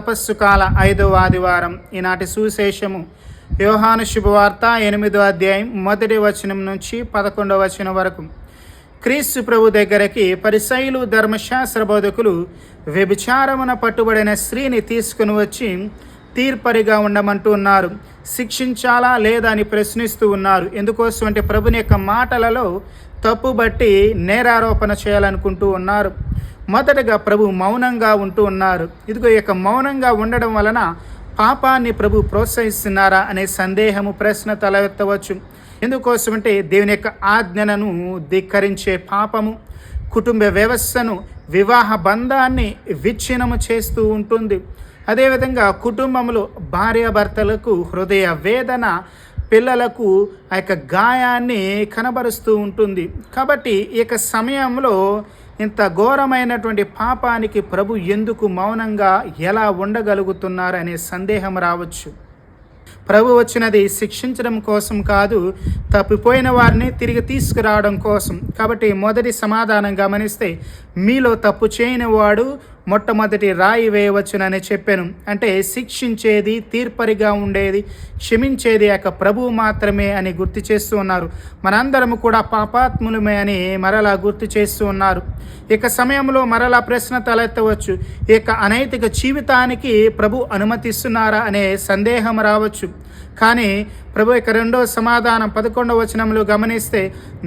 తపస్సు కాల ఐదవ ఆదివారం ఈనాటి సువిశేషము. యోహాను శుభవార్త ఎనిమిదో అధ్యాయం మొదటి వచనం నుంచి పదకొండవ వచనం వరకు. క్రీస్తు ప్రభు దగ్గరికి పరిసైలు ధర్మశాస్త్ర బోధకులు వ్యభిచారమున పట్టుబడిన స్త్రీని తీసుకుని వచ్చి తీర్పరిగా ఉండమంటూ ఉన్నారు. శిక్షించాలా లేదా అని ప్రశ్నిస్తూ ఉన్నారు. ఎందుకోసం అంటే ప్రభుని యొక్క మాటలలో తప్పుబట్టి నేరారోపణ చేయాలనుకుంటూ ఉన్నారు. మొదటగా ప్రభు మౌనంగా ఉంటూ ఉన్నారు. ఇదిగో ఈ యొక్క మౌనంగా ఉండడం వలన పాపాన్ని ప్రభు ప్రోత్సహిస్తున్నారా అనే సందేహము ప్రశ్న తలెత్తవచ్చు ఎందుకోసమంటే దేవుని యొక్క ఆజ్ఞలను ధిక్కరించే పాపము కుటుంబ వ్యవస్థను వివాహ బంధాన్ని విచ్ఛిన్నము చేస్తూ ఉంటుంది. అదేవిధంగా కుటుంబంలో భార్యాభర్తలకు హృదయ వేదన పిల్లలకు ఆ యొక్క గాయాన్ని కనబరుస్తూ ఉంటుంది. కాబట్టి ఈ యొక్క సమయంలో ఇంత ఘోరమైనటువంటి పాపానికి ప్రభు ఎందుకు మౌనంగా ఎలా ఉండగలుగుతున్నారనే సందేహం రావచ్చు? ప్రభు వచ్చినది శిక్షించడం కోసం కాదు తప్పిపోయిన వారిని తిరిగి తీసుకురావడం కోసం. కాబట్టి మొదటి సమాధానం గమనిస్తే మీలో తప్పు చేయని వాడు మొట్టమొదటి రాయి వేయవచ్చునని చెప్పాను. అంటే శిక్షించేది తీర్పరిగా ఉండేది క్షమించేది యొక్క ప్రభువు మాత్రమే అని గుర్తు చేస్తూ ఉన్నారు. మనందరము కూడా పాపాత్ములమే అని మరలా గుర్తు చేస్తూ ఉన్నారు. ఇక సమయంలో మరలా ప్రశ్న తలెత్తవచ్చు. ఇక అనైతిక జీవితానికి ప్రభు అనుమతిస్తున్నారా అనే సందేహం రావచ్చు. కానీ ప్రభు యొక్క రెండో సమాధానం పదకొండవ వచనంలో గమనిస్తే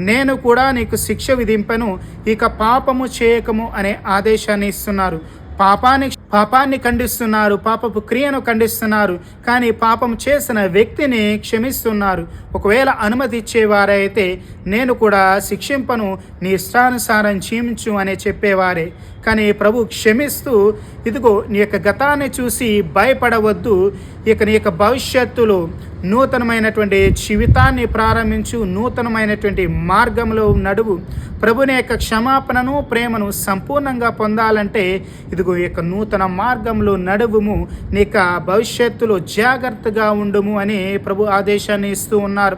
నేను కూడా నీకు శిక్ష విధింపను ఇక పాపము చేయకము అనే ఆదేశాన్ని ఇస్తున్నారు. పాపాన్ని పాపాన్ని ఖండిస్తున్నారు పాపపు క్రియను ఖండిస్తున్నారు కానీ పాపం చేసిన వ్యక్తిని క్షమిస్తున్నారు. ఒకవేళ అనుమతి ఇచ్చేవారైతే నేను కూడా శిక్షింపను నీ ఇష్టానుసారం జీవించు అనే చెప్పేవారే. కానీ ప్రభు క్షమిస్తూ ఇదిగో నీ యొక్క గతాన్ని చూసి భయపడవద్దు ఇక నీ యొక్క భవిష్యత్తులో నూతనమైనటువంటి జీవితాన్ని ప్రారంభించు నూతనమైనటువంటి మార్గంలో నడువు. ప్రభుని యొక్క క్షమాపణను ప్రేమను సంపూర్ణంగా పొందాలంటే ఇదిగో యొక్క నూతన మార్గంలో నడువుము నీ భవిష్యత్తులో జాగ్రత్తగా ఉండుము అని ప్రభు ఆదేశాన్ని ఇస్తూ ఉన్నారు.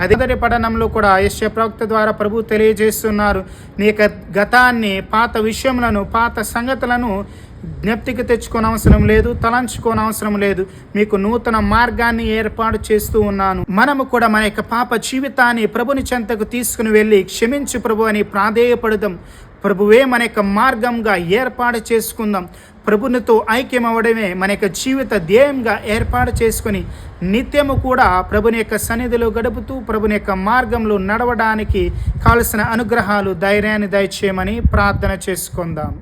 అదే పఠనంలో కూడా యశ్య ప్రవక్త ద్వారా ప్రభు తెలియజేస్తున్నారు. నీ యొక్క గతాన్ని పాత విషయములను పాత సంగతులను జ్ఞప్తికి తెచ్చుకోనవసరం లేదు తలంచుకోనవసరం లేదు. మీకు నూతన మార్గాన్ని ఏర్పాటు చేస్తూ ఉన్నాను. మనము కూడా మన యొక్క పాప జీవితాన్ని ప్రభుని చెంతకు తీసుకుని వెళ్ళి క్షమించు ప్రభు అని ప్రాధేయపడదాం. ప్రభువే మన యొక్క మార్గంగా ఏర్పాటు చేసుకుందాం. ప్రభునితో ఐక్యమవ్వడమే మన యొక్క జీవిత ధ్యేయంగా ఏర్పాటు చేసుకుని నిత్యము కూడా ప్రభుని యొక్క సన్నిధిలో గడుపుతూ ప్రభుని యొక్క మార్గంలో నడవడానికి కావలసిన అనుగ్రహాలు ధైర్యాన్ని దయచేయమని ప్రార్థన చేసుకుందాం.